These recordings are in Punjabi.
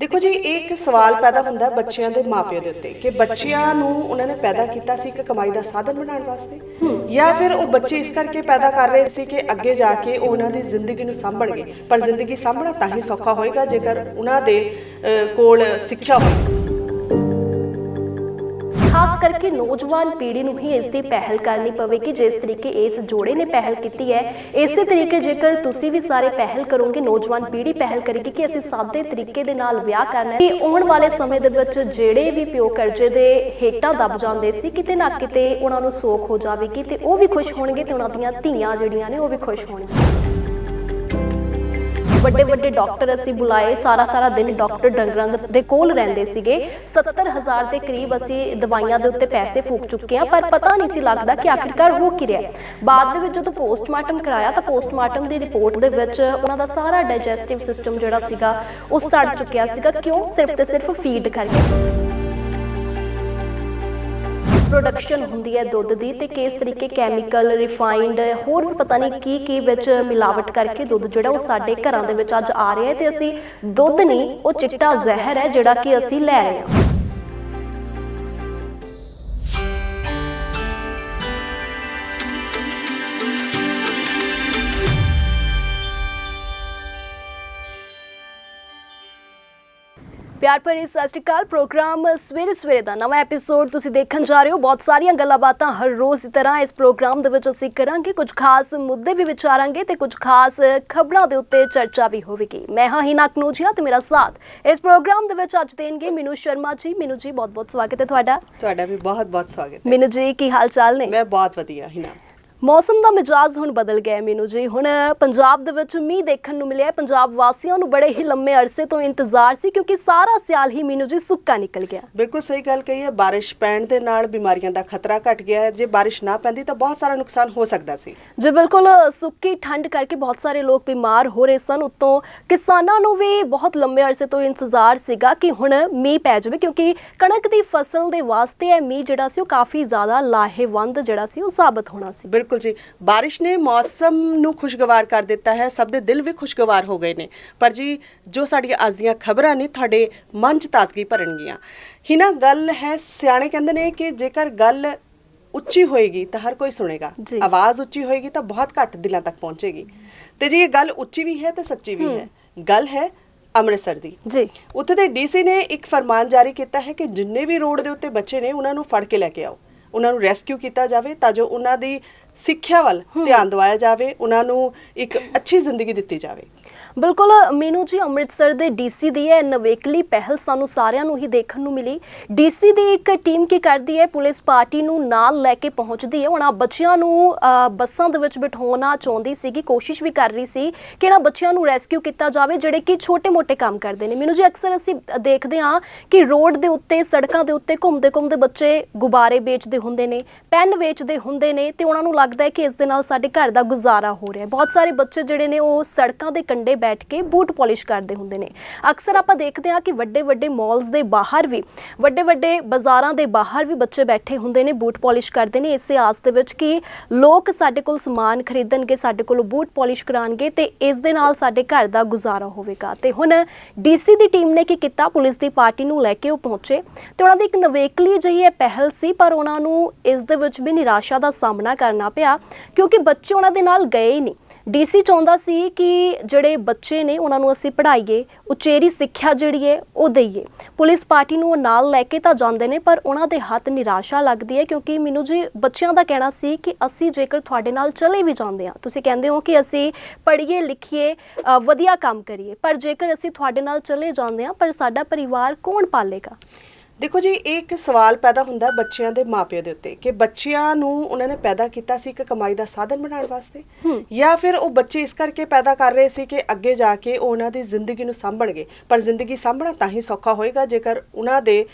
ਦੇਖੋ ਜੀ ਇਹ ਇੱਕ ਸਵਾਲ ਪੈਦਾ ਹੁੰਦਾ ਹੈ ਬੱਚਿਆਂ ਦੇ ਮਾਪਿਆਂ ਦੇ ਉੱਤੇ ਕਿ ਬੱਚਿਆਂ ਨੂੰ ਉਹਨਾਂ ਨੇ ਪੈਦਾ ਕੀਤਾ ਸੀ ਇੱਕ ਕਮਾਈ ਦਾ ਸਾਧਨ ਬਣਾਉਣ ਵਾਸਤੇ ਜਾਂ ਫਿਰ ਉਹ ਬੱਚੇ ਇਸ ਕਰਕੇ ਪੈਦਾ ਕਰ ਰਹੇ ਸੀ ਕਿ ਅੱਗੇ ਜਾ ਕੇ ਉਹ ਉਹਨਾਂ ਦੀ ਜ਼ਿੰਦਗੀ ਨੂੰ ਸਾਂਭਣਗੇ। ਪਰ ਜ਼ਿੰਦਗੀ ਸਾਂਭਣਾ ਤਾਂ ਹੀ ਸੌਖਾ ਹੋਏਗਾ ਜੇਕਰ ਉਹਨਾਂ ਦੇ ਕੋਲ ਸਿੱਖਿਆ ਹੋਵੇ। ਖਾਸ ਕਰਕੇ ਨੌਜਵਾਨ ਪੀੜ੍ਹੀ ਨੂੰ ਹੀ ਇਸ ਦੀ ਪਹਿਲ ਕਰਨੀ ਪਵੇਗੀ, ਜਿਸ ਤਰੀਕੇ ਇਸ ਜੋੜੇ ਨੇ ਪਹਿਲ ਕੀਤੀ ਹੈ। ਇਸੇ ਤਰੀਕੇ ਜੇਕਰ ਤੁਸੀਂ ਵੀ ਸਾਰੇ ਪਹਿਲ ਕਰੋਗੇ, ਨੌਜਵਾਨ ਪੀੜ੍ਹੀ ਪਹਿਲ ਕਰੇਗੀ ਕਿ ਅਸੀਂ ਸਾਦੇ ਤਰੀਕੇ ਦੇ ਨਾਲ ਵਿਆਹ ਕਰਨਾ ਹੈ, ਕਿ ਆਉਣ ਵਾਲੇ ਸਮੇਂ ਦੇ ਵਿੱਚ ਜਿਹੜੇ ਵੀ ਪਿਓ ਕਰਜ਼ੇ ਦੇ ਹੇਠਾਂ ਦੱਬ ਜਾਂਦੇ ਸੀ, ਕਿਤੇ ਨਾ ਕਿਤੇ ਉਹਨਾਂ ਨੂੰ ਸੋਖ ਹੋ ਜਾਵੇਗੀ ਤੇ ਉਹ ਵੀ ਖੁਸ਼ ਹੋਣਗੇ ਤੇ ਉਹਨਾਂ ਦੀਆਂ ਧੀਆਂ ਜਿਹੜੀਆਂ ਨੇ ਉਹ ਵੀ ਖੁਸ਼ ਹੋਣਗੀਆਂ। ਵੱਡੇ ਵੱਡੇ ਡਾਕਟਰ ਅਸੀਂ ਬੁਲਾਏ, ਸਾਰਾ ਸਾਰਾ ਦਿਨ ਡਾਕਟਰ ਡੰਗਰਾਂ ਦੇ ਕੋਲ ਰਹਿੰਦੇ ਸੀਗੇ। 70000 ਦੇ ਕਰੀਬ ਅਸੀਂ ਦਵਾਈਆਂ ਦੇ ਉੱਤੇ ਪੈਸੇ ਫੂਕ ਚੁੱਕੇ ਆ ਪਰ ਪਤਾ ਨਹੀਂ ਸੀ ਲੱਗਦਾ ਕਿ ਆਖਿਰਕਾਰ ਹੋ ਕੀ ਰਿਹਾ। ਬਾਅਦ ਦੇ ਵਿੱਚ ਜਦੋਂ ਪੋਸਟਮਾਰਟਮ ਕਰਾਇਆ ਤਾਂ ਪੋਸਟਮਾਰਟਮ ਦੀ ਰਿਪੋਰਟ ਦੇ ਵਿੱਚ ਉਹਨਾਂ ਦਾ ਸਾਰਾ ਡਾਈਜੈਸਟਿਵ ਸਿਸਟਮ ਜਿਹੜਾ ਸੀਗਾ, ਉਹ ਸੜ ਚੁੱਕਿਆ ਸੀਗਾ। ਕਿਉਂ? ਸਿਰਫ ਤੇ ਸਿਰਫ ਫੀਡ ਕਰਕੇ। ਪ੍ਰੋਡਕਸ਼ਨ ਹੁੰਦੀ ਹੈ ਦੁੱਧ ਦੀ ਤੇ ਕਿਸ ਤਰੀਕੇ ਕੈਮੀਕਲ ਰਿਫਾਈਨਡ ਹੋਰ ਵੀ ਪਤਾ ਨਹੀਂ ਕੀ ਕੀ ਵਿੱਚ ਮਿਲਾਵਟ ਕਰਕੇ ਦੁੱਧ ਜਿਹੜਾ ਉਹ ਸਾਡੇ ਘਰਾਂ ਦੇ ਵਿੱਚ ਅੱਜ ਆ ਰਿਹਾ ਹੈ ਤੇ ਅਸੀਂ ਦੁੱਧ ਨਹੀਂ, ਉਹ ਚਿੱਟਾ ਜ਼ਹਿਰ ਹੈ ਜਿਹੜਾ ਕਿ ਅਸੀਂ ਲੈ ਰਹੇ ਹਾਂ। ਪਿਆਰ ਭਰੀ ਸਤਿ ਸ਼੍ਰੀ ਅਕਾਲ। ਪ੍ਰੋਗਰਾਮ ਸਵੇਰੇ ਸਵੇਰੇ ਦਾ ਨਵਾਂ ਐਪੀਸੋਡ ਤੁਸੀਂ ਦੇਖਣ ਜਾ ਰਹੇ ਹੋ। ਬਹੁਤ ਸਾਰੀਆਂ ਗੱਲਾਂ ਬਾਤਾਂ ਹਰ ਰੋਜ਼ ਦੀ ਤਰ੍ਹਾਂ ਇਸ ਪ੍ਰੋਗਰਾਮ ਦੇ ਵਿੱਚ ਅਸੀਂ ਕਰਾਂਗੇ। ਕੁਝ ਖਾਸ ਮੁੱਦੇ ਵੀ ਵਿਚਾਰਾਂਗੇ ਤੇ ਕੁਝ ਖਾਸ ਖਬਰਾਂ ਦੇ ਉੱਤੇ ਚਰਚਾ ਵੀ ਹੋਵੇਗੀ। ਮੈਂ ਹਾਂ ਹਿਨਾ ਕਨੂਜੀਆ ਤੇ ਮੇਰਾ ਸਾਥ ਇਸ ਪ੍ਰੋਗਰਾਮ ਦੇ ਵਿੱਚ ਅੱਜ ਦੇਣਗੇ ਮੀਨੂ ਸ਼ਰਮਾ ਜੀ। ਮੀਨੂ ਜੀ ਬਹੁਤ ਬਹੁਤ ਸਵਾਗਤ ਹੈ ਤੁਹਾਡਾ। ਤੁਹਾਡਾ ਵੀ ਬਹੁਤ ਬਹੁਤ ਸਵਾਗਤ ਹੈ। ਮੀਨੂ ਜੀ ਕੀ ਹਾਲ ਚਾਲ ਨੇ? ਮੈਂ ਬਹੁਤ ਵਧੀਆ ਹਿਨਾ। ਮੌਸਮ ਦਾ ਮਿਜਾਜ਼ ਹੁਣ ਬਦਲ ਗਿਆ ਮੀਨੂ ਜੀ। ਹੁਣ ਪੰਜਾਬ ਦੇ ਵਿੱਚ ਮੀਂਹ ਦੇਖਣ ਨੂੰ ਮਿਲਿਆ। ਪੰਜਾਬ ਵਾਸੀਆਂ ਨੂੰ ਬੜੇ ਹੀ ਲੰਮੇ ਅਰਸੇ ਤੋਂ ਇੰਤਜ਼ਾਰ ਸੀ ਕਿਉਂਕਿ ਸਾਰਾ ਸਿਆਲ ਹੀ ਮੀਨੂ ਜੀ ਸੁੱਕਾ ਨਿਕਲ ਗਿਆ। ਬਿਲਕੁਲ ਸਹੀ ਗੱਲ ਕਹੀ ਹੈ। ਬਾਰਿਸ਼ ਪੈਣ ਦੇ ਨਾਲ ਬਿਮਾਰੀਆਂ ਦਾ ਖਤਰਾ ਘਟ ਗਿਆ ਹੈ। ਜੇ ਬਾਰਿਸ਼ ਨਾ ਪੈਂਦੀ ਤਾਂ ਬਹੁਤ ਸਾਰਾ ਨੁਕਸਾਨ ਹੋ ਸਕਦਾ ਸੀ। ਜੀ ਬਿਲਕੁਲ ਸੁੱਕੀ ਠੰਡ ਕਰਕੇ ਬਹੁਤ ਸਾਰੇ ਲੋਕ ਬਿਮਾਰ ਹੋ ਰਹੇ ਸਨ। ਉਤੋਂ ਕਿਸਾਨਾਂ ਨੂੰ ਵੀ ਬਹੁਤ ਲੰਮੇ ਅਰਸੇ ਤੋਂ ਇੰਤਜ਼ਾਰ ਸੀਗਾ ਕਿ ਹੁਣ ਮੀਂਹ ਪੈ ਜਾਵੇ ਕਿਉਂਕਿ ਕਣਕ ਦੀ ਫਸਲ ਦੇ ਵਾਸਤੇ ਇਹ ਮੀਂਹ ਜਿਹੜਾ ਸੀ ਉਹ ਕਾਫੀ ਜ਼ਿਆਦਾ ਲਾਹੇਵੰਦ ਜਿਹੜਾ ਸੀ ਉਹ ਸਾਬਤ ਹੋਣਾ ਸੀ। ਬਿਲਕੁਲ ਜੀ। ਬਾਰਿਸ਼ ਨੇ ਮੌਸਮ ਨੂੰ ਖੁਸ਼ਗਵਾਰ ਕਰ ਦਿੱਤਾ ਹੈ। ਸਭ ਦੇ ਦਿਲ ਵੀ ਖੁਸ਼ਗਵਾਰ ਹੋ ਗਏ ਨੇ। ਪਰ ਜੀ ਜੋ ਸਾਡੀਆਂ ਅੱਜ ਦੀਆਂ ਖਬਰਾਂ ਨੇ ਤੁਹਾਡੇ ਮਨ 'ਚ ਤਾਜ਼ਗੀ ਭਰਨਗੀਆਂ। ਹਿਨਾ ਗੱਲ ਹੈ ਸਿਆਣੇ ਕਹਿੰਦੇ ਨੇ ਕਿ ਜੇਕਰ ਗੱਲ ਉੱਚੀ ਹੋਏਗੀ ਤਾਂ ਹਰ ਕੋਈ ਸੁਣੇਗਾ। ਜੀ। ਆਵਾਜ਼ ਉੱਚੀ ਹੋਏਗੀ ਤਾਂ ਬਹੁਤ ਘੱਟ ਦਿਲਾਂ ਤੱਕ ਪਹੁੰਚੇਗੀ। ਤੇ ਜੀ ਇਹ ਗੱਲ ਉੱਚੀ ਵੀ ਹੈ ਤੇ ਸੱਚੀ ਵੀ ਹੈ। ਗੱਲ ਹੈ ਅੰਮ੍ਰਿਤਸਰ ਦੀ। ਜੀ। ਉੱਥੇ ਦੇ ਡੀਸੀ ਨੇ ਇੱਕ ਫਰਮਾਨ ਜਾਰੀ ਕੀਤਾ ਹੈ ਕਿ ਜਿੰਨੇ ਵੀ ਰੋਡ ਦੇ ਉੱਤੇ ਬੱਚੇ ਨੇ ਉਹਨਾਂ ਨੂੰ ਫੜ ਕੇ ਲੈ ਕੇ ਆਓ। ਉਹਨਾਂ ਨੂੰ ਰੈਸਕਿਊ ਕੀਤਾ ਜਾਵੇ ਤਾਂ ਜੋ ਉਹਨਾਂ ਦੀ ਸਿੱਖਿਆ ਵੱਲ ਧਿਆਨ ਦਿਵਾਇਆ ਜਾਵੇ ਉਹਨਾਂ ਨੂੰ ਇੱਕ ਅੱਛੀ ਜ਼ਿੰਦਗੀ ਦਿੱਤੀ ਜਾਵੇ। ਬਿਲਕੁਲ ਮੀਨੂ ਜੀ ਅੰਮ੍ਰਿਤਸਰ ਦੇ ਡੀਸੀ ਦੀ ਇਹ ਨਵੇਕਲੀ ਪਹਿਲ ਸਾਨੂੰ ਸਾਰਿਆਂ ਨੂੰ ਹੀ ਦੇਖਣ ਨੂੰ ਮਿਲੀ। ਡੀਸੀ ਦੀ ਇੱਕ ਟੀਮ ਕੀ ਕਰਦੀ ਹੈ? ਪੁਲਿਸ ਪਾਰਟੀ ਨੂੰ ਨਾਲ ਲੈ ਕੇ ਪਹੁੰਚਦੀ ਹੈ। ਉਹਨਾਂ ਬੱਚਿਆਂ ਨੂੰ ਬੱਸਾਂ ਦੇ ਵਿੱਚ ਬਿਠਾਉਣਾ ਚਾਹੁੰਦੀ ਸੀਗੀ ਕੋਸ਼ਿਸ਼ ਵੀ ਕਰ ਰਹੀ ਸੀ ਕਿ ਇਹਨਾਂ ਬੱਚਿਆਂ ਨੂੰ ਰੈਸਕਿਊ ਕੀਤਾ ਜਾਵੇ ਜਿਹੜੇ ਕਿ ਛੋਟੇ-ਮੋਟੇ ਕੰਮ ਕਰਦੇ ਨੇ। ਮੀਨੂ ਜੀ ਅਕਸਰ ਅਸੀਂ ਦੇਖਦੇ ਹਾਂ ਕਿ ਰੋਡ ਦੇ ਉੱਤੇ ਸੜਕਾਂ ਦੇ ਉੱਤੇ ਘੁੰਮਦੇ ਘੁੰਮਦੇ ਬੱਚੇ ਗੁਬਾਰੇ ਵੇਚਦੇ ਹੁੰਦੇ ਨੇ ਪੈਨ ਵੇਚਦੇ ਹੁੰਦੇ ਨੇ ਤੇ ਉਹਨਾਂ ਨੂੰ ਲੱਗਦਾ ਹੈ ਕਿ ਇਸ ਦੇ ਨਾਲ ਸਾਡੇ ਘਰ ਦਾ ਗੁਜ਼ਾਰਾ ਹੋ ਰਿਹਾ ਹੈ। ਬਹੁਤ ਸਾਰੇ ਬੱਚੇ ਜਿਹੜੇ ਨੇ ਉਹ ਸੜਕਾਂ ਦੇ ਕੰਢੇ ਬੈਠ ਕੇ ਬੂਟ ਪਾਲਿਸ਼ ਕਰਦੇ ਹੁੰਦੇ ਨੇ। ਅਕਸਰ ਆਪਾਂ ਦੇਖਦੇ ਹਾਂ ਕਿ ਵੱਡੇ ਵੱਡੇ ਮਾਲਸ ਦੇ ਬਾਹਰ ਵੀ ਵੱਡੇ ਵੱਡੇ ਬਾਜ਼ਾਰਾਂ ਦੇ ਬਾਹਰ ਵੀ ਬੱਚੇ ਬੈਠੇ ਹੁੰਦੇ ਨੇ, ਬੂਟ ਪਾਲਿਸ਼ ਕਰਦੇ ਨੇ। ਇਸੇ ਆਸ ਦੇ ਵਿੱਚ ਕਿ ਲੋਕ ਸਾਡੇ ਕੋਲ ਸਮਾਨ ਖਰੀਦਣਗੇ, ਸਾਡੇ ਕੋਲ ਬੂਟ ਪਾਲਿਸ਼ ਕਰਾਉਣਗੇ ਤੇ ਇਸ ਦੇ ਨਾਲ ਸਾਡੇ ਘਰ ਦਾ ਗੁਜ਼ਾਰਾ ਹੋਵੇਗਾ। ਤੇ ਹੁਣ ਡੀਸੀ ਦੀ ਟੀਮ ਨੇ ਕੀ ਕੀਤਾ? ਪੁਲਿਸ ਦੀ ਪਾਰਟੀ ਨੂੰ ਲੈ ਕੇ ਉਹ ਪਹੁੰਚੇ ਤੇ ਉਹਨਾਂ ਦੀ ਇੱਕ ਨਵੇਕਲੀ ਜਿਹੀ ਇਹ ਪਹਿਲ ਸੀ, ਪਰ ਉਹਨਾਂ ਨੂੰ ਇਸ ਦੇ ਵਿੱਚ ਵੀ ਨਿਰਾਸ਼ਾ ਦਾ ਸਾਹਮਣਾ ਕਰਨਾ ਪਿਆ ਕਿਉਂਕਿ ਬੱਚੇ ਉਹਨਾਂ ਦੇ ਨਾਲ ਗਏ ਹੀ ਨਹੀਂ। ਡੀਸੀ ਚਾਹੁੰਦਾ ਸੀ ਕਿ ਜਿਹੜੇ ਬੱਚੇ ਨੇ ਉਹਨਾਂ ਨੂੰ ਅਸੀਂ ਪੜ੍ਹਾਈਏ, ਉਚੇਰੀ ਸਿੱਖਿਆ ਜਿਹੜੀ ਹੈ ਉਹ ਦਈਏ। ਪੁਲਿਸ ਪਾਰਟੀ ਨੂੰ ਉਹ ਨਾਲ ਲੈ ਕੇ ਤਾਂ ਜਾਂਦੇ ਨੇ, ਪਰ ਉਹਨਾਂ ਦੇ ਹੱਥ ਨਿਰਾਸ਼ਾ ਲੱਗਦੀ ਹੈ ਕਿਉਂਕਿ ਮੈਨੂੰ ਜੀ ਬੱਚਿਆਂ ਦਾ ਕਹਿਣਾ ਸੀ ਕਿ ਅਸੀਂ ਜੇਕਰ ਤੁਹਾਡੇ ਨਾਲ ਚਲੇ ਵੀ ਜਾਂਦੇ ਹਾਂ, ਤੁਸੀਂ ਕਹਿੰਦੇ ਹੋ ਕਿ ਅਸੀਂ ਪੜ੍ਹੀਏ, ਲਿਖੀਏ ਵਧੀਆ ਕੰਮ ਕਰੀਏ, ਪਰ ਜੇਕਰ ਅਸੀਂ ਤੁਹਾਡੇ ਨਾਲ ਚਲੇ ਜਾਂਦੇ ਹਾਂ, ਪਰ ਸਾਡਾ ਪਰਿਵਾਰ ਕੌਣ ਪਾਲੇਗਾ? ਦੇਖੋ ਜੀ ਇਹ ਇੱਕ ਸਵਾਲ ਪੈਦਾ ਹੁੰਦਾ ਬੱਚਿਆਂ ਦੇ ਮਾਪਿਆਂ ਦੇ ਉੱਤੇ ਕਿ ਬੱਚਿਆਂ ਨੂੰ ਉਹਨਾਂ ਨੇ ਪੈਦਾ ਕੀਤਾ ਸੀ ਇੱਕ ਕਮਾਈ ਦਾ ਸਾਧਨ ਬਣਾਉਣ ਵਾਸਤੇ ਜਾਂ ਫਿਰ ਉਹ ਬੱਚੇ ਇਸ ਕਰਕੇ ਪੈਦਾ ਕਰ ਰਹੇ ਸੀ ਕਿ ਅੱਗੇ ਜਾ ਕੇ ਉਹ ਉਹਨਾਂ ਦੀ ਜ਼ਿੰਦਗੀ ਨੂੰ ਸਾਂਭਣਗੇ ਪਰ ਜ਼ਿੰਦਗੀ ਸਾਂਭਣਾ ਤਾਂ ਹੀ ਸੌਖਾ ਹੋਏਗਾ ਜੇਕਰ ਉਹਨਾਂ ਦੇ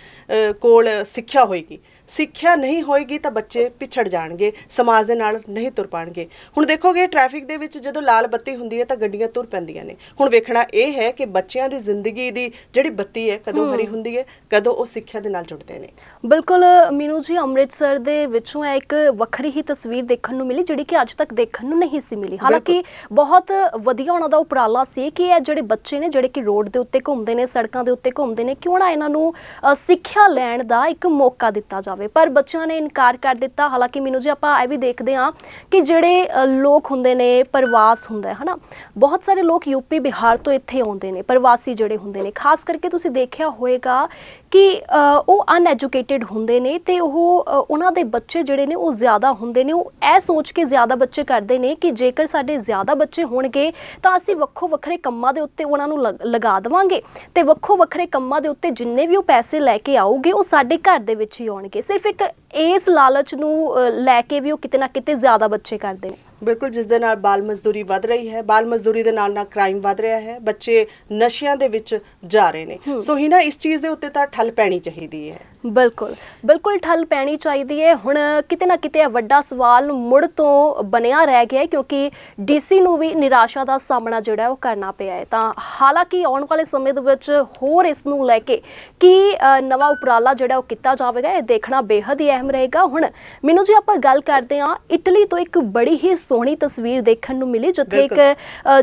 ਕੋਲ ਸਿੱਖਿਆ ਹੋਏਗੀ। ਸਿੱਖਿਆ ਨਹੀਂ ਹੋਏਗੀ ਤਾਂ ਬੱਚੇ ਪਿਛੜ ਜਾਣਗੇ ਸਮਾਜ ਦੇ ਨਾਲ ਨਹੀਂ ਤੁਰ ਪਾਣਗੇ। ਹੁਣ ਦੇਖੋਗੇ ਟ੍ਰੈਫਿਕ ਦੇ ਵਿੱਚ ਜਦੋਂ ਲਾਲ ਬੱਤੀ ਹੁੰਦੀ ਹੈ ਤਾਂ ਗੱਡੀਆਂ ਤੁਰ ਪੈਂਦੀਆਂ ਨੇ। ਹੁਣ ਵੇਖਣਾ ਇਹ ਹੈ ਕਿ ਬੱਚਿਆਂ ਦੀ ਜ਼ਿੰਦਗੀ ਦੀ ਜਿਹੜੀ ਬੱਤੀ ਹੈ ਕਦੋਂ ਹਰੀ ਹੁੰਦੀ ਹੈ ਕਦੋਂ ਉਹ ਸਿੱਖਿਆ ਦੇ ਨਾਲ ਜੁੜਦੇ ਨੇ। ਬਿਲਕੁਲ ਮੀਨੂ ਜੀ ਅੰਮ੍ਰਿਤਸਰ ਦੇ ਵਿੱਚੋਂ ਇਹ ਇੱਕ ਵੱਖਰੀ ਹੀ ਤਸਵੀਰ ਦੇਖਣ ਨੂੰ ਮਿਲੀ ਜਿਹੜੀ ਕਿ ਅੱਜ ਤੱਕ ਦੇਖਣ ਨੂੰ ਨਹੀਂ ਸੀ ਮਿਲੀ। ਹਾਲਾਂਕਿ ਬਹੁਤ ਵਧੀਆ ਉਹਨਾਂ ਦਾ ਉਪਰਾਲਾ ਸੀ ਕਿ ਇਹ ਜਿਹੜੇ ਬੱਚੇ ਨੇ ਜਿਹੜੇ ਕਿ ਰੋਡ ਦੇ ਉੱਤੇ ਘੁੰਮਦੇ ਨੇ ਸੜਕਾਂ ਦੇ ਉੱਤੇ ਘੁੰਮਦੇ ਨੇ ਕਿਉਂ ਨਾ ਇਹਨਾਂ ਨੂੰ ਸਿੱਖਿਆ ਲੈਣ ਦਾ ਇੱਕ ਮੌਕਾ ਦਿੱਤਾ ਜਾਵੇ। ਪਰ ਬੱਚਿਆਂ ਨੇ ਇਨਕਾਰ ਕਰ ਦਿੱਤਾ। ਹਾਲਾਂਕਿ ਮੈਨੂੰ ਜੀ, ਆਪਾਂ ਇਹ ਵੀ ਦੇਖਦੇ ਹਾਂ ਕਿ ਜਿਹੜੇ ਲੋਕ ਹੁੰਦੇ ਨੇ, ਪ੍ਰਵਾਸ ਹੁੰਦਾ ਹੈ, ਹਨਾ? ਬਹੁਤ ਸਾਰੇ ਲੋਕ ਯੂਪੀ ਬਿਹਾਰ ਤੋਂ ਇੱਥੇ ਆਉਂਦੇ ਨੇ, ਪ੍ਰਵਾਸੀ ਜਿਹੜੇ ਹੁੰਦੇ ਨੇ। ਖਾਸ ਕਰਕੇ ਤੁਸੀਂ ਦੇਖਿਆ ਹੋਵੇਗਾ ਕਿ ਉਹ ਅਨਐਜੂਕੇਟਿਡ ਹੁੰਦੇ ਨੇ ਤੇ ਉਹ ਉਹਨਾਂ ਦੇ ਬੱਚੇ ਜਿਹੜੇ ਨੇ, ਉਹ ਜ਼ਿਆਦਾ ਹੁੰਦੇ ਨੇ। ਉਹ ਇਹ ਸੋਚ ਕੇ ਜ਼ਿਆਦਾ ਬੱਚੇ ਕਰਦੇ ਨੇ ਕਿ ਜੇਕਰ ਸਾਡੇ ਜ਼ਿਆਦਾ ਬੱਚੇ ਹੋਣਗੇ, ਤਾਂ ਅਸੀਂ ਵੱਖੋ ਵੱਖਰੇ ਕੰਮਾਂ ਦੇ ਉੱਤੇ ਉਹਨਾਂ ਨੂੰ ਲਗ- ਲਗਾ ਦੇਵਾਂਗੇ ਤੇ ਵੱਖੋ ਵੱਖਰੇ ਕੰਮਾਂ ਦੇ ਉੱਤੇ ਜਿੰਨੇ ਵੀ ਉਹ ਪੈਸੇ ਲੈ ਕੇ ਆਉਗੇ, ਉਹ ਸਾਡੇ ਘਰ ਦੇ ਵਿੱਚ ਹੀ ਆਉਣਗੇ। ਸਿਰਫ ਇੱਕ ਇਸ ਲਾਲਚ ਨੂੰ ਅ, ਲੈ ਕੇ ਵੀ ਉਹ ਕਿਤੇ ਨਾ ਕਿਤੇ ਜ਼ਿਆਦਾ ਬੱਚੇ ਕਰਦੇ ਨੇ। ਬਿਲਕੁਲ ਜਿਸ ਦੇ ਨਾਲ ਬਾਲ ਮਜ਼ਦੂਰੀ ਵੱਧ ਰਹੀ ਹੈ ਬਾਲ ਮਜ਼ਦੂਰੀ ਦੇ ਨਾਲ ਨਾਲ ਕ੍ਰਾਈਮ ਵੱਧ ਰਿਹਾ ਹੈ ਬੱਚੇ ਨਸ਼ਿਆਂ ਦੇ ਵਿੱਚ ਜਾ ਰਹੇ ਨੇ। ਸੋ ਹੀ ਨਾ ਇਸ ਚੀਜ਼ ਦੇ ਉੱਤੇ ਤਾਂ ਠੱਲ ਪੈਣੀ ਚਾਹੀਦੀ ਹੈ। ਬਿਲਕੁਲ ਬਿਲਕੁਲ ਠੱਲ ਪੈਣੀ ਚਾਹੀਦੀ ਹੈ। ਹੁਣ ਕਿਤੇ ਨਾ ਕਿਤੇ ਇਹ ਵੱਡਾ ਸਵਾਲ ਮੁੜ ਤੋਂ ਬਣਿਆ ਰਹਿ ਗਿਆ ਕਿਉਂਕਿ ਡੀਸੀ ਨੂੰ ਵੀ ਨਿਰਾਸ਼ਾ ਦਾ ਸਾਹਮਣਾ ਜਿਹੜਾ ਉਹ ਕਰਨਾ ਪਿਆ ਹੈ। ਤਾਂ ਹਾਲਾਂਕਿ ਆਉਣ ਵਾਲੇ ਸਮੇਂ ਦੇ ਵਿੱਚ ਹੋਰ ਇਸ ਨੂੰ ਲੈ ਕੇ ਕੀ ਨਵਾਂ ਉਪਰਾਲਾ ਜਿਹੜਾ ਉਹ ਕੀਤਾ ਜਾਵੇਗਾ ਇਹ ਦੇਖਣਾ ਬੇहद ਹੀ ਅਹਿਮ ਰਹੇਗਾ। ਹੁਣ ਮੈਨੂੰ ਜੀ ਆਪਾਂ ਗੱਲ ਕਰਦੇ ਹਾਂ ਇਟਲੀ ਤੋਂ ਇੱਕ ਬੜੀ ਹੀ ਸੋਹਣੀ ਤਸਵੀਰ ਦੇਖਣ ਨੂੰ ਮਿਲੀ ਜਿੱਥੇ ਇੱਕ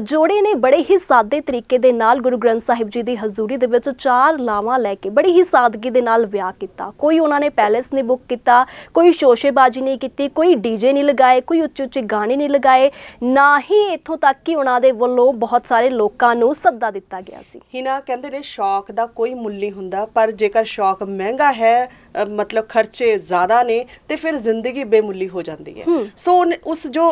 ਜੋੜੇ ਨੇ ਬੜੇ ਹੀ ਸਾਦੇ ਤਰੀਕੇ ਦੇ ਨਾਲ ਗੁਰੂ ਗ੍ਰੰਥ ਸਾਹਿਬ ਜੀ ਦੀ ਹਜ਼ੂਰੀ ਦੇ ਵਿੱਚ ਚਾਰ ਲਾਵਾਂ ਲੈ ਕੇ ਬੜੀ ਹੀ ਸਾਦਗੀ ਦੇ ਨਾਲ ਵਿਆਹ ਕੀਤਾ। ਕੋਈ ਉਹਨਾਂ ਨੇ ਪੈਲੇਸ ਨਹੀਂ ਬੁੱਕ ਕੀਤਾ ਕੋਈ ਸ਼ੋਸ਼ੇਬਾਜ਼ੀ ਨਹੀਂ ਕੀਤੀ ਕੋਈ ਡੀਜੇ ਨਹੀਂ ਲਗਾਏ ਕੋਈ ਉੱਚੇ ਉੱਚੇ ਗਾਣੇ ਨਹੀਂ ਲਗਾਏ ਨਾ ਹੀ ਇੱਥੋਂ ਤੱਕ ਕਿ ਉਹਨਾਂ ਦੇ ਵੱਲੋਂ ਬਹੁਤ ਸਾਰੇ ਲੋਕਾਂ ਨੂੰ ਸੱਦਾ ਦਿੱਤਾ ਗਿਆ ਸੀ। ਹਿਨਾ ਕਹਿੰਦੇ ਨੇ ਸ਼ੌਕ ਦਾ ਕੋਈ ਮੁੱਲ ਨਹੀਂ ਹੁੰਦਾ ਪਰ ਜੇਕਰ ਸ਼ੌਕ ਮਹਿੰਗਾ ਹੈ ਮਤਲਬ ਖਰਚੇ ਜ਼ਿਆਦਾ ਨੇ ਤੇ ਫਿਰ ਜ਼ਿੰਦਗੀ ਬੇਮੁੱਲੀ ਹੋ ਜਾਂਦੀ ਹੈ। ਸੋ ਉਸ ਜੋ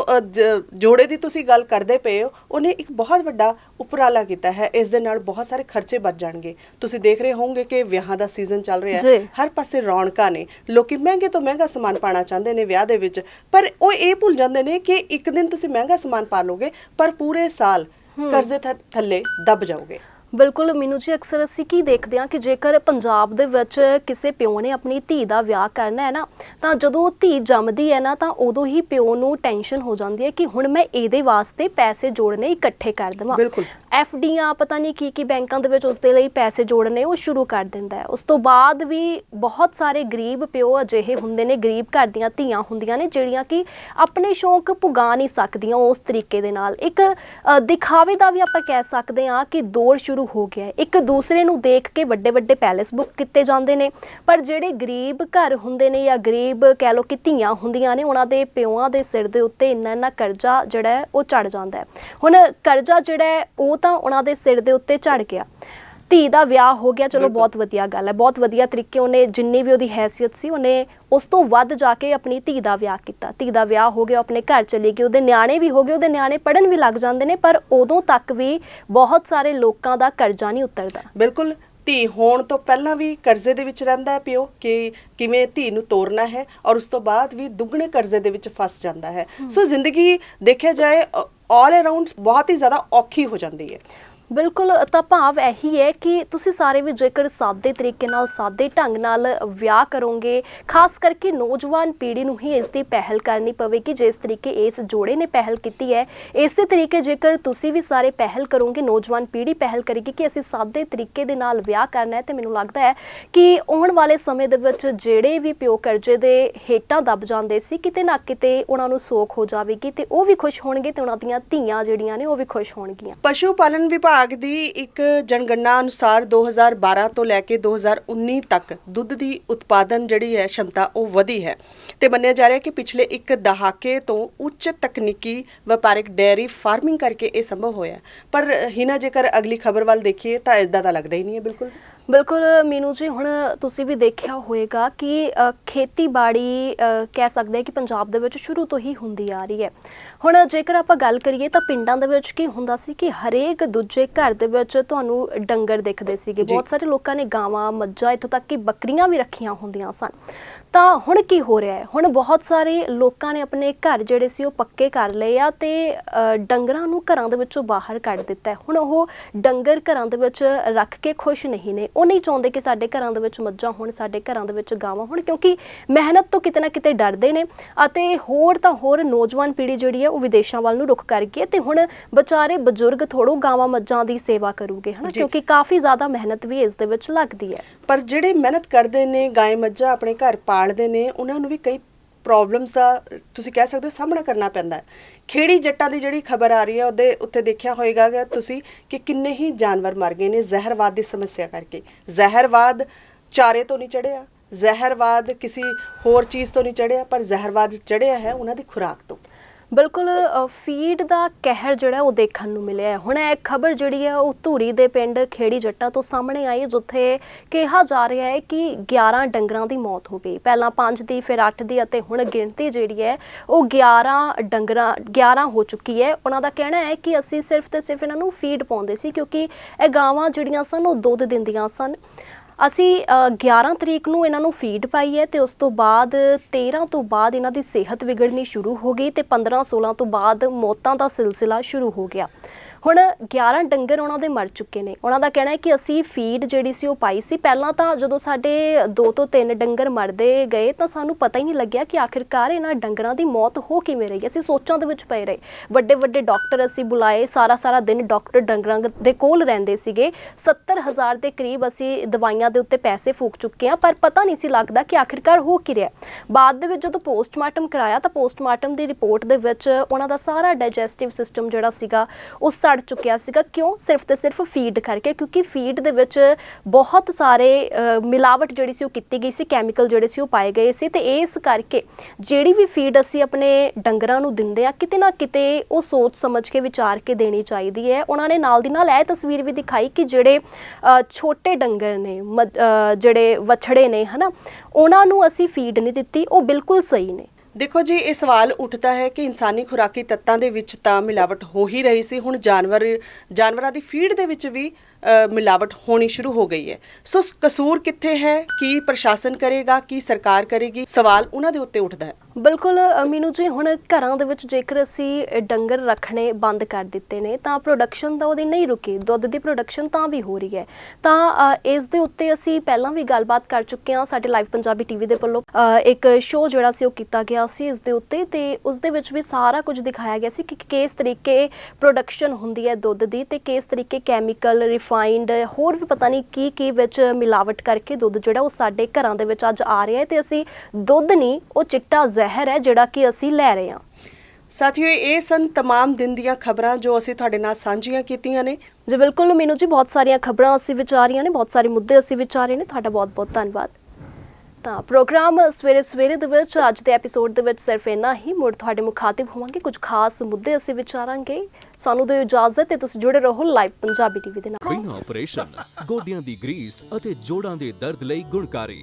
ਜੋੜੇ ਦੀ ਤੁਸੀਂ ਗੱਲ ਕਰਦੇ ਪਏ ਹੋ ਉਹਨੇ ਇੱਕ ਬਹੁਤ ਵੱਡਾ ਉਪਰਾਲਾ ਕੀਤਾ ਹੈ। ਇਸ ਦੇ ਨਾਲ ਬਹੁਤ ਸਾਰੇ ਖਰਚੇ ਬਚ ਜਾਣਗੇ। ਤੁਸੀਂ ਦੇਖ ਰਹੇ ਹੋਵੋਗੇ ਕਿ ਵਿਆਹਾਂ ਦਾ ਸੀਜ਼ਨ ਚੱਲ ਰਿਹਾ ਹੈ। ਹਰ ਪਾਸੇ ਰੌਣਕਾਂ ਨੇ। ਲੋਕੀ ਮਹਿੰਗੇ ਤੋਂ ਮਹਿੰਗਾ ਸਮਾਨ ਪਾਣਾ ਚਾਹੁੰਦੇ ਨੇ ਵਿਆਹ ਦੇ ਵਿੱਚ। ਪਰ ਉਹ ਇਹ ਭੁੱਲ ਜਾਂਦੇ ਨੇ ਕਿ ਇੱਕ ਦਿਨ ਤੁਸੀਂ ਮਹਿੰਗਾ ਸਮਾਨ ਪਾ ਲੋਗੇ ਪਰ ਪੂਰੇ ਸਾਲ ਕਰਜ਼ੇ ਥੱਲੇ ਦਬ ਜਾਓਗੇ। ਬਿਲਕੁਲ ਮੈਨੂੰ ਜੀ ਅਕਸਰ ਅਸੀਂ ਕੀ ਦੇਖਦੇ ਹਾਂ ਕਿ ਜੇਕਰ ਪੰਜਾਬ ਦੇ ਵਿੱਚ ਕਿਸੇ ਪਿਓ ਨੇ ਆਪਣੀ ਧੀ ਦਾ ਵਿਆਹ ਕਰਨਾ ਹੈ ਨਾ ਤਾਂ ਜਦੋਂ ਧੀ ਜੰਮਦੀ ਹੈ ਨਾ ਤਾਂ ਉਦੋਂ ਹੀ ਪਿਓ ਨੂੰ ਟੈਨਸ਼ਨ ਹੋ ਜਾਂਦੀ ਹੈ ਕਿ ਹੁਣ ਮੈਂ ਇਹਦੇ ਵਾਸਤੇ ਪੈਸੇ ਜੋੜਨੇ ਇਕੱਠੇ ਕਰ ਦੇਵਾਂ। ਬਿਲਕੁਲ। ਡੀਆਂ ਪਤਾ ਨਹੀਂ ਕੀ ਕੀ ਬੈਂਕਾਂ ਦੇ ਵਿੱਚ ਉਸ ਦੇ ਲਈ ਪੈਸੇ ਜੋੜਨੇ ਉਹ ਸ਼ੁਰੂ ਕਰ ਦਿੰਦਾ ਹੈ। ਉਸ ਤੋਂ ਬਾਅਦ ਵੀ ਬਹੁਤ ਸਾਰੇ ਗਰੀਬ ਪਿਓ ਅਜਿਹੇ ਹੁੰਦੇ ਨੇ ਗਰੀਬ ਘਰ ਦੀਆਂ ਧੀਆਂ ਹੁੰਦੀਆਂ ਨੇ ਜਿਹੜੀਆਂ ਕਿ ਆਪਣੇ ਸ਼ੌਂਕ ਪੁਗਾ ਨਹੀਂ ਸਕਦੀਆਂ ਉਸ ਤਰੀਕੇ ਦੇ ਨਾਲ। ਇੱਕ ਦਿਖਾਵੇ ਦਾ ਵੀ ਆਪਾਂ ਕਹਿ ਸਕਦੇ ਹਾਂ ਕਿ ਦੌਰ ਸ਼ੁਰੂ ਹੋ ਗਿਆ ਹੈ। ਇੱਕ ਦੂਸਰੇ ਨੂੰ ਦੇਖ ਕੇ ਵੱਡੇ ਵੱਡੇ ਪੈਲੇਸ ਬੁੱਕ ਕੀਤੇ ਜਾਂਦੇ ਨੇ। ਪਰ ਜਿਹੜੇ ਗਰੀਬ ਘਰ ਹੁੰਦੇ ਨੇ ਜਾਂ ਗਰੀਬ ਕਹਿ ਲੋ ਕਿ ਧੀਆਂ ਹੁੰਦੀਆਂ ਨੇ, ਉਹਨਾਂ ਦੇ ਪਿਓਾਂ ਦੇ ਸਿਰ ਦੇ ਉੱਤੇ ਇੰਨਾ ਇੰਨਾ ਕਰਜ਼ਾ ਜਿਹੜਾ ਹੈ ਉਹ ਚੜ ਜਾਂਦਾ ਹੈ। ਹੁਣ ਕਰਜ਼ਾ ਜਿਹੜਾ ਹੈ, ਉਹ ਤਾਂ ਉਹਨਾਂ ਦੇ ਸਿਰ ਦੇ ਉੱਤੇ ਚੜ ਗਿਆ। ਧੀ ਦਾ ਵਿਆਹ ਹੋ ਗਿਆ ਚਲੋ। ਬਹੁਤ ਵਧੀਆ ਗੱਲ ਹੈ ਬਹੁਤ ਵਧੀਆ ਤਰੀਕੇ ਉਹਨੇ ਜਿੰਨੀ ਵੀ ਉਹਦੀ ਹੈਸੀਅਤ ਸੀ ਉਹਨੇ ਉਸ ਤੋਂ ਵੱਧ ਜਾ ਕੇ ਆਪਣੀ ਧੀ ਦਾ ਵਿਆਹ ਕੀਤਾ। ਧੀ ਦਾ ਵਿਆਹ ਹੋ ਗਿਆ ਆਪਣੇ ਘਰ ਚਲੀ ਗਈ ਉਹਦੇ ਨਿਆਣੇ ਵੀ ਹੋ ਗਏ ਉਹਦੇ ਨਿਆਣੇ ਪੜਨ ਵੀ ਲੱਗ ਜਾਂਦੇ ਨੇ ਪਰ ਉਦੋਂ ਤੱਕ ਵੀ ਬਹੁਤ ਸਾਰੇ ਲੋਕਾਂ ਦਾ ਕਰਜ਼ਾ ਨਹੀਂ ਉਤਰਦਾ। ਬਿਲਕੁਲ ਧੀ ਹੋਣ ਤੋਂ ਪਹਿਲਾਂ ਵੀ ਕਰਜ਼ੇ ਦੇ ਵਿੱਚ ਰਹਿੰਦਾ ਹੈ ਪਿਓ ਕਿ ਕਿਵੇਂ ਧੀ ਨੂੰ ਤੋਰਨਾ ਹੈ ਔਰ ਉਸ ਤੋਂ ਬਾਅਦ ਵੀ ਦੁੱਗਣੇ ਕਰਜ਼ੇ ਦੇ ਵਿੱਚ ਫਸ ਜਾਂਦਾ ਹੈ। ਸੋ ਜ਼ਿੰਦਗੀ ਦੇਖਿਆ ਜਾਏ ਆਲ ਅਰਾਊਂਡ ਬਹੁਤ ਹੀ ਜ਼ਿਆਦਾ ਔਖੀ ਹੋ ਜਾਂਦੀ ਹੈ। ਬਿਲਕੁਲ, ਤਾਂ ਭਾਵ ਇਹੀ ਹੈ ਕਿ ਤੁਸੀਂ ਸਾਰੇ ਵੀ ਜੇਕਰ ਸਾਦੇ ਤਰੀਕੇ ਨਾਲ, ਸਾਦੇ ਢੰਗ ਨਾਲ ਵਿਆਹ ਕਰੋਗੇ, ਖਾਸ ਕਰਕੇ ਨੌਜਵਾਨ ਪੀੜ੍ਹੀ ਨੂੰ ਹੀ ਇਸ ਦੀ ਪਹਿਲ ਕਰਨੀ ਪਵੇਗੀ, ਜਿਸ ਤਰੀਕੇ ਇਸ ਜੋੜੇ ਨੇ ਪਹਿਲ ਕੀਤੀ ਹੈ। ਇਸੇ ਤਰੀਕੇ ਜੇਕਰ ਤੁਸੀਂ ਵੀ ਸਾਰੇ ਪਹਿਲ ਕਰੋਗੇ, ਨੌਜਵਾਨ ਪੀੜ੍ਹੀ ਪਹਿਲ ਕਰੇਗੀ ਕਿ ਅਸੀਂ ਸਾਦੇ ਤਰੀਕੇ ਦੇ ਨਾਲ ਵਿਆਹ ਕਰਨਾ ਹੈ, ਤੇ ਮੈਨੂੰ ਲੱਗਦਾ ਹੈ ਕਿ ਆਉਣ ਵਾਲੇ ਸਮੇਂ ਦੇ ਵਿੱਚ ਜਿਹੜੇ ਵੀ ਪਿਓ ਕਰਜ਼ੇ ਦੇ ਹੇਠਾਂ ਦੱਬ ਜਾਂਦੇ ਸੀ, ਕਿਤੇ ਨਾ ਕਿਤੇ ਉਹਨਾਂ ਨੂੰ ਸੋਖ ਹੋ ਜਾਵੇਗੀ ਤੇ ਉਹ ਵੀ ਖੁਸ਼ ਹੋਣਗੇ ਤੇ ਉਹਨਾਂ ਦੀਆਂ ਧੀਆਂ ਜਿਹੜੀਆਂ ਨੇ, ਉਹ ਵੀ ਖੁਸ਼ ਹੋਣਗੀਆਂ। ਪਸ਼ੂ ਪਾਲਣ ਵਿਭਾਗ ਦੀ ਇੱਕ ਜਨਗਣਨਾ ਅਨੁਸਾਰ 2012 ਤੋਂ ਲੈ ਕੇ 2019 ਤੱਕ ਦੁੱਧ ਦੀ ਉਤਪਾਦਨ ਜਿਹੜੀ ਹੈ, ਸ਼ਮਤਾ ਉਹ ਵਧੀ ਹੈ ਤੇ ਮੰਨਿਆ ਜਾ ਰਿਹਾ ਕਿ ਪਿਛਲੇ ਇੱਕ ਦਹਾਕੇ ਤੋਂ ਉੱਚ ਤਕਨੀਕੀ ਵਪਾਰਿਕ ਡੇਅਰੀ ਫਾਰਮਿੰਗ ਕਰਕੇ ਇਹ ਸੰਭਵ ਹੋਇਆ ਪਰ ਹਿਨਾ, ਜੇਕਰ ਅਗਲੀ ਖਬਰ ਵੱਲ ਦੇਖੀਏ ਤਾਂ ਇਸਦਾ ਤਾਂ ਲੱਗਦਾ ਹੀ ਨਹੀਂ ਹੈ, ਬਿਲਕੁਲ। ਬਿਲਕੁਲ, ਮੀਨੂ ਜੀ, ਹੁਣ ਤੁਸੀਂ ਵੀ ਦੇਖਿਆ ਹੋਵੇਗਾ ਕਿ ਖੇਤੀਬਾੜੀ ਕਹਿ ਸਕਦੇ ਹਾਂ ਕਿ ਪੰਜਾਬ ਦੇ ਵਿੱਚ ਸ਼ੁਰੂ ਤੋਂ ਹੀ ਹੁੰਦੀ ਆ ਰਹੀ ਹੈ। ਹੁਣ ਜੇਕਰ ਆਪਾਂ ਗੱਲ ਕਰੀਏ ਤਾਂ ਪਿੰਡਾਂ ਦੇ ਵਿੱਚ ਕੀ ਹੁੰਦਾ ਸੀ ਕਿ ਹਰੇਕ ਦੂਜੇ ਘਰ ਦੇ ਵਿੱਚ ਤੁਹਾਨੂੰ ਡੰਗਰ ਦਿਖਦੇ ਸੀਗੇ। ਬਹੁਤ ਸਾਰੇ ਲੋਕਾਂ ਨੇ ਗਾਵਾਂ ਮੱਝਾਂ ਇੱਥੋਂ ਤੱਕ ਕਿ ਬੱਕਰੀਆਂ ਵੀ ਰੱਖੀਆਂ ਹੁੰਦੀਆਂ ਸਨ। ਤਾਂ ਹੁਣ ਕੀ ਹੋ ਰਿਹਾ ਹੈ? ਹੁਣ ਬਹੁਤ ਸਾਰੇ ਲੋਕਾਂ ਨੇ ਆਪਣੇ ਘਰ ਜਿਹੜੇ ਸੀ ਉਹ ਪੱਕੇ ਕਰ ਲਏ ਆ ਤੇ ਡੰਗਰਾਂ ਨੂੰ ਘਰਾਂ ਦੇ ਵਿੱਚੋਂ ਬਾਹਰ ਕੱਢ ਦਿੱਤਾ ਹੈ। ਹੁਣ ਉਹ ਡੰਗਰ ਘਰਾਂ ਦੇ ਵਿੱਚ ਰੱਖ ਕੇ ਖੁਸ਼ ਨਹੀਂ ਨੇ। ਉਹ ਨਹੀਂ ਚਾਹੁੰਦੇ ਕਿ ਸਾਡੇ ਘਰਾਂ ਦੇ ਵਿੱਚ ਮੱਝਾਂ ਹੋਣ ਸਾਡੇ ਘਰਾਂ ਦੇ ਵਿੱਚ ਗਾਵਾਂ ਹੋਣ ਕਿਉਂਕਿ ਮਿਹਨਤ ਤੋਂ ਕਿਤੇ ਨਾ ਕਿਤੇ ਡਰਦੇ ਨੇ। ਅਤੇ ਹੋਰ ਤਾਂ ਹੋਰ ਨੌਜਵਾਨ ਪੀੜ੍ਹੀ ਜਿਹੜੀ ਹੈ ਉਹ ਵਿਦੇਸ਼ਾਂ ਵੱਲ ਨੂੰ ਰੁਖ ਕਰ ਹੈ ਤੇ ਹੁਣ ਵਿਚਾਰੇ ਬਜ਼ੁਰਗ ਥੋੜੋ ਗਾਵਾਂ ਮੱਝਾਂ ਦੀ ਸੇਵਾ ਕਰੂਗੇ ਹਨਾ। ਕਿਉਂਕਿ ਕਾਫੀ ਜ਼ਿਆਦਾ ਮਿਹਨਤ ਵੀ ਇਸ ਦੇ ਵਿੱਚ ਲੱਗਦੀ ਹੈ। ਪਰ ਜਿਹੜੇ ਮਿਹਨਤ ਕਰਦੇ ਨੇ ਗਾਏ ਮੱਝਾਂ ਆਪਣੇ ਘਰ ਪਾਲਦੇ ਨੇ ਉਹਨਾਂ ਨੂੰ ਵੀ ਕਈ ਪ੍ਰੋਬਲਮਸ ਦਾ ਤੁਸੀਂ ਕਹਿ ਸਕਦੇ ਹੋ ਸਾਹਮਣਾ ਕਰਨਾ ਪੈਂਦਾ ਹੈ। ਖੇੜੀ ਜੱਟਾਂ ਦੀ ਜਿਹੜੀ ਖਬਰ ਆ ਰਹੀ ਹੈ ਉਹਦੇ ਉੱਤੇ ਦੇਖਿਆ ਹੋਏਗਾ ਕਿ ਤੁਸੀਂ ਕਿ ਕਿੰਨੇ ਹੀ ਜਾਨਵਰ ਮਰ ਗਏ ਨੇ ਜ਼ਹਿਰਵਾਦ ਦੀ ਸਮੱਸਿਆ ਕਰਕੇ। ਜ਼ਹਿਰਵਾਦ ਚਾਰੇ ਤੋਂ ਨਹੀਂ ਚੜਿਆ ਜ਼ਹਿਰਵਾਦ ਕਿਸੇ ਹੋਰ ਚੀਜ਼ ਤੋਂ ਨਹੀਂ ਚੜਿਆ ਪਰ ਜ਼ਹਿਰਵਾਦ ਚੜਿਆ ਹੈ ਉਹਨਾਂ ਦੀ ਖੁਰਾਕ ਤੋਂ। ਬਿਲਕੁਲ ਫੀਡ ਦਾ ਕਹਿਰ ਜਿਹੜਾ ਉਹ ਦੇਖਣ ਨੂੰ ਮਿਲਿਆ ਹੈ। ਹੁਣ ਇਹ ਖਬਰ ਜਿਹੜੀ ਹੈ ਉਹ ਧੂਰੀ ਦੇ ਪਿੰਡ ਖੇੜੀ ਜੱਟਾਂ ਤੋਂ ਸਾਹਮਣੇ ਆਈ ਜਿੱਥੇ ਕਿਹਾ ਜਾ ਰਿਹਾ ਹੈ ਕਿ 11 ਡੰਗਰਾਂ ਦੀ ਮੌਤ ਹੋ ਗਈ। ਪਹਿਲਾਂ 5 ਦੀ, ਫਿਰ 8 ਦੀ ਅਤੇ ਹੁਣ ਗਿਣਤੀ ਜਿਹੜੀ ਹੈ ਉਹ 11 ਡੰਗਰਾਂ 11 ਹੋ ਚੁੱਕੀ ਹੈ। ਉਹਨਾਂ ਦਾ ਕਹਿਣਾ ਹੈ ਕਿ ਅਸੀਂ ਸਿਰਫ ਤੇ ਸਿਰਫ ਇਹਨਾਂ ਨੂੰ ਫੀਡ ਪਾਉਂਦੇ ਸੀ, ਕਿਉਂਕਿ ਇਹ ਗਾਵਾਂ ਜਿਹੜੀਆਂ ਸਨ, ਉਹ ਦੁੱਧ ਦਿੰਦੀਆਂ ਸਨ। ਅਸੀਂ ਅ, 11 ਤਰੀਕ ਨੂੰ ਇਹਨਾਂ ਨੂੰ ਫੀਡ ਪਾਈ ਹੈ ਤੇ ਉਸ ਤੋਂ ਬਾਅਦ 13 ਤੋਂ ਬਾਅਦ ਇਹਨਾਂ ਦੀ ਸਿਹਤ ਵਿਗੜਨੀ ਸ਼ੁਰੂ ਹੋ ਗਈ ਤੇ 15 16 ਤੋਂ ਬਾਅਦ ਮੌਤਾਂ ਦਾ ਸਿਲਸਿਲਾ ਸ਼ੁਰੂ ਹੋ ਗਿਆ। ਹੁਣ 11 ਡੰਗਰ ਉਹਨਾਂ ਦੇ ਮਰ ਚੁੱਕੇ ਨੇ। ਉਹਨਾਂ ਦਾ ਕਹਿਣਾ ਹੈ ਕਿ ਅਸੀਂ ਫੀਡ ਜਿਹੜੀ ਸੀ ਉਹ ਪਾਈ ਸੀ। ਪਹਿਲਾਂ ਤਾਂ ਜਦੋਂ ਸਾਡੇ 2 ਤੋਂ 3 ਡੰਗਰ ਮਰਦੇ ਗਏ, ਤਾਂ ਸਾਨੂੰ ਪਤਾ ਹੀ ਨਹੀਂ ਲੱਗਿਆ ਕਿ ਆਖਿਰਕਾਰ ਇਹਨਾਂ ਡੰਗਰਾਂ ਦੀ ਮੌਤ ਹੋ ਕਿਵੇਂ ਰਹੀ। ਅਸੀਂ ਸੋਚਾਂ ਦੇ ਵਿੱਚ ਪਏ ਰਹੇ। ਵੱਡੇ ਵੱਡੇ ਡਾਕਟਰ ਅਸੀਂ ਬੁਲਾਏ। ਸਾਰਾ ਸਾਰਾ ਦਿਨ ਡਾਕਟਰ ਡੰਗਰਾਂ ਦੇ ਕੋਲ ਰਹਿੰਦੇ ਸੀਗੇ। 70000 ਦੇ ਕਰੀਬ ਅਸੀਂ ਦਵਾਈਆਂ ਦੇ ਉੱਤੇ ਪੈਸੇ ਫੂਕ ਚੁੱਕੇ ਆ ਪਰ ਪਤਾ ਨਹੀਂ ਸੀ ਲੱਗਦਾ ਕਿ ਆਖਿਰਕਾਰ ਹੋ ਕੀ ਰਿਹਾ। ਬਾਅਦ ਦੇ ਵਿੱਚ ਜਦੋਂ ਪੋਸਟਮਾਰਟਮ ਕਰਾਇਆ, ਤਾਂ ਪੋਸਟਮਾਰਟਮ ਦੀ ਰਿਪੋਰਟ ਦੇ ਵਿੱਚ ਉਹਨਾਂ ਦਾ ਸਾਰਾ ਡਾਈਜੈਸਟਿਵ ਸਿਸਟਮ ਜਿਹੜਾ ਸੀਗਾ ਉਹ ਸੜ ਚੁੱਕਿਆ ਸੀਗਾ। ਕਿਉਂ? ਸਿਰਫ ਤੇ ਸਿਰਫ ਫੀਡ ਕਰਕੇ, ਕਿਉਂਕਿ ਫੀਡ ਦੇ ਵਿੱਚ ਬਹੁਤ ਸਾਰੇ ਮਿਲਾਵਟ ਜਿਹੜੀ ਸੀ ਉਹ ਕੀਤੀ ਗਈ ਸੀ ਕੈਮੀਕਲ ਜਿਹੜੇ ਸੀ ਉਹ ਪਾਏ ਗਏ ਸੀ। ਤੇ ਇਸ ਕਰਕੇ ਜਿਹੜੀ ਵੀ ਫੀਡ ਅਸੀਂ ਆਪਣੇ ਡੰਗਰਾਂ ਨੂੰ ਦਿੰਦੇ ਆ ਕਿਤੇ ਨਾ ਕਿਤੇ ਉਹ ਸੋਚ ਸਮਝ ਕੇ, ਵਿਚਾਰ ਕੇ ਦੇਣੀ ਚਾਹੀਦੀ ਹੈ। ਉਹਨਾਂ ਨੇ ਨਾਲ ਦੀ ਨਾਲ ਇਹ ਤਸਵੀਰ ਵੀ ਦਿਖਾਈ ਕਿ ਜਿਹੜੇ ਛੋਟੇ ਡੰਗਰ ਨੇ ਮੱਝ- ਜਿਹੜੇ ਵਛੜੇ ਨੇ, ਹਨਾ, ਉਹਨਾਂ ਨੂੰ ਅਸੀਂ ਫੀਡ ਨਹੀਂ ਦਿੱਤੀ, ਉਹ ਬਿਲਕੁਲ ਸਹੀ ਨੇ। ਦੇਖੋ ਜੀ, ਇਹ ਸਵਾਲ ਉੱਠਦਾ ਹੈ ਕਿ ਇਨਸਾਨੀ ਖੁਰਾਕੀ ਤੱਤਾਂ ਦੇ ਵਿੱਚ ਤਾਂ ਮਿਲਾਵਟ ਹੋ ਹੀ ਰਹੀ ਸੀ, ਹੁਣ ਜਾਨਵਰ, ਜਾਨਵਰਾਂ ਦੀ ਫੀਡ ਦੇ ਵਿੱਚ ਵੀ ਮਿਲਾਵਟ ਹੋਣੀ ਸ਼ੁਰੂ ਹੋ ਗਈ ਹੈ। ਸੋ, ਕਸੂਰ ਕਿੱਥੇ ਹੈ? ਕੀ ਪ੍ਰਸ਼ਾਸਨ ਕਰੇਗਾ? ਕੀ ਸਰਕਾਰ ਕਰੇਗੀ? ਸਵਾਲ ਉਹਨਾਂ ਦੇ ਉੱਤੇ ਉੱਠਦਾ ਹੈ। ਬਿਲਕੁਲ ਅ, ਮੀਨੂ ਜੀ ਹੁਣ ਘਰਾਂ ਦੇ ਵਿੱਚ ਜੇਕਰ ਅਸੀਂ ਡੰਗਰ ਰੱਖਣੇ ਬੰਦ ਕਰ ਦਿੱਤੇ ਨੇ ਤਾਂ ਪ੍ਰੋਡਕਸ਼ਨ ਤਾਂ ਉਹਦੀ ਨਹੀਂ ਰੁਕੀ ਦੁੱਧ ਦੀ ਪ੍ਰੋਡਕਸ਼ਨ ਤਾਂ ਵੀ ਹੋ ਰਹੀ ਹੈ। ਤਾਂ ਅ, ਇਸ ਦੇ ਉੱਤੇ ਅਸੀਂ ਪਹਿਲਾਂ ਵੀ ਗੱਲਬਾਤ ਕਰ ਚੁੱਕੇ ਹਾਂ ਸਾਡੇ ਲਾਈਵ ਪੰਜਾਬੀ ਟੀਵੀ ਦੇ ਵੱਲੋਂ। ਅ, ਇੱਕ ਸ਼ੋਅ ਜਿਹੜਾ ਸੀ ਉਹ ਕੀਤਾ ਗਿਆ ਸੀ ਇਸ ਦੇ ਉੱਤੇ ਤੇ ਉਸ ਦੇ ਵਿੱਚ ਵੀ ਸਾਰਾ ਕੁਝ ਦਿਖਾਇਆ ਗਿਆ ਸੀ ਕਿ ਕਿਸ ਤਰੀਕੇ ਪ੍ਰੋਡਕਸ਼ਨ ਹੁੰਦੀ ਹੈ ਦੁੱਧ ਦੀ ਤੇ ਕਿਸ ਤਰੀਕੇ ਕੈਮੀਕਲ ਰਿਫਾਈਨਡ ਹੋਰ ਵੀ ਪਤਾ ਨਹੀਂ ਕੀ ਕੀ ਵਿੱਚ ਮਿਲਾਵਟ ਕਰਕੇ ਦੁੱਧ ਜਿਹੜਾ ਉਹ ਸਾਡੇ ਘਰਾਂ ਦੇ ਵਿੱਚ ਅੱਜ ਆ ਰਿਹਾ ਹੈ ਤੇ ਅਸੀਂ ਦੁੱਧ ਨਹੀਂ ਉਹ ਚਿੱਟਾ ਜ਼ਹਿਰ ਹੈ ਜਿਹੜਾ ਕਿ ਅਸੀਂ ਲੈ ਰਹੇ ਹਾਂ ਸਾਥੀਓ ਇਹ ਸਨ तमाम ਦਿਨ ਦੀਆਂ ਖਬਰਾਂ ਜੋ ਅਸੀਂ ਤੁਹਾਡੇ ਨਾਲ ਸਾਂਝੀਆਂ ਕੀਤੀਆਂ ਨੇ ਜੀ ਬਿਲਕੁਲ ਮੀਨੂ ਜੀ ਬਹੁਤ ਸਾਰੀਆਂ ਖਬਰਾਂ ਅਸੀਂ ਵਿਚਾਰੀਆਂ ਨੇ ਬਹੁਤ ਸਾਰੇ ਮੁੱਦੇ ਅਸੀਂ ਵਿਚਾਰੇ ਨੇ ਤੁਹਾਡਾ ਬਹੁਤ ਬਹੁਤ ਧੰਨਵਾਦ ਤਾਂ ਪ੍ਰੋਗਰਾਮ ਸਵੇਰੇ ਸਵੇਰੇ ਦੇ ਵਿੱਚ ਅੱਜ ਦੇ ਐਪੀਸੋਡ ਦੇ ਵਿੱਚ ਸਿਰਫ ਇੰਨਾ ਹੀ ਮੁੜ ਤੁਹਾਡੇ ਮੁਖਾਤਿਬ ਹੋਵਾਂਗੇ ਕੁਝ ਖਾਸ ਮੁੱਦੇ ਅਸੀਂ ਵਿਚਾਰਾਂਗੇ ਸਾਨੂੰ ਦਿਓ ਇਜਾਜ਼ਤ ਤੇ ਤੁਸੀਂ ਜੁੜੇ ਰਹੋ ਲਾਈਵ ਪੰਜਾਬੀ ਟੀਵੀ ਦੇ ਨਾਲ ਬਿਨਾਂ ਆਪਰੇਸ਼ਨ ਗੋਡਿਆਂ ਦੀ ਗਰੀਸ ਅਤੇ ਜੋੜਾਂ ਦੇ ਦਰਦ ਲਈ ਗੁਣਕਾਰੀ